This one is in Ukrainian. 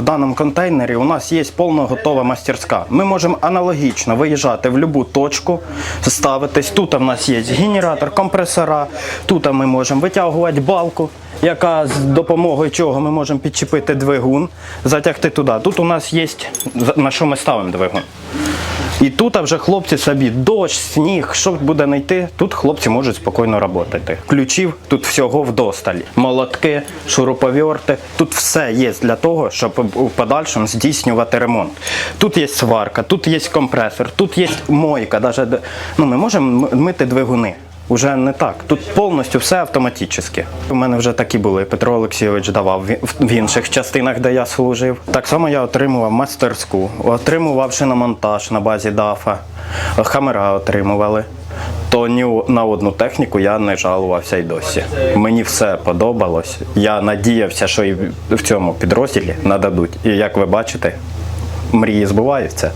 в даному контейнері у нас є повноготова мастерська. Ми можемо аналогічно виїжджати в будь-яку точку, ставитись. Тут у нас є генератор, компресора, тут ми можемо витягувати балку, яка з допомогою чого ми можемо підчепити двигун, затягти туди. Тут у нас є на що ми ставимо двигун. І тут вже хлопці собі дощ, сніг, що буде не йти, тут хлопці можуть спокійно працювати. Ключів тут всього вдосталь. Молотки, шуруповерти. Тут все є для того, щоб у подальшому здійснювати ремонт. Тут є сварка, тут є компресор, тут є мойка. Даже, ну, ми можемо мити двигуни. Уже не так. Тут повністю все автоматично. У мене вже такі були. Петро Олексійович давав в- інших частинах, де я служив. Так само я отримував мастерську, отримував шиномонтаж на базі ДАФа, хамера отримували. То ні на одну техніку я не жалувався й досі. Мені все подобалось. Я надіявся, що і в цьому підрозділі нададуть. І як ви бачите, мрії збуваються.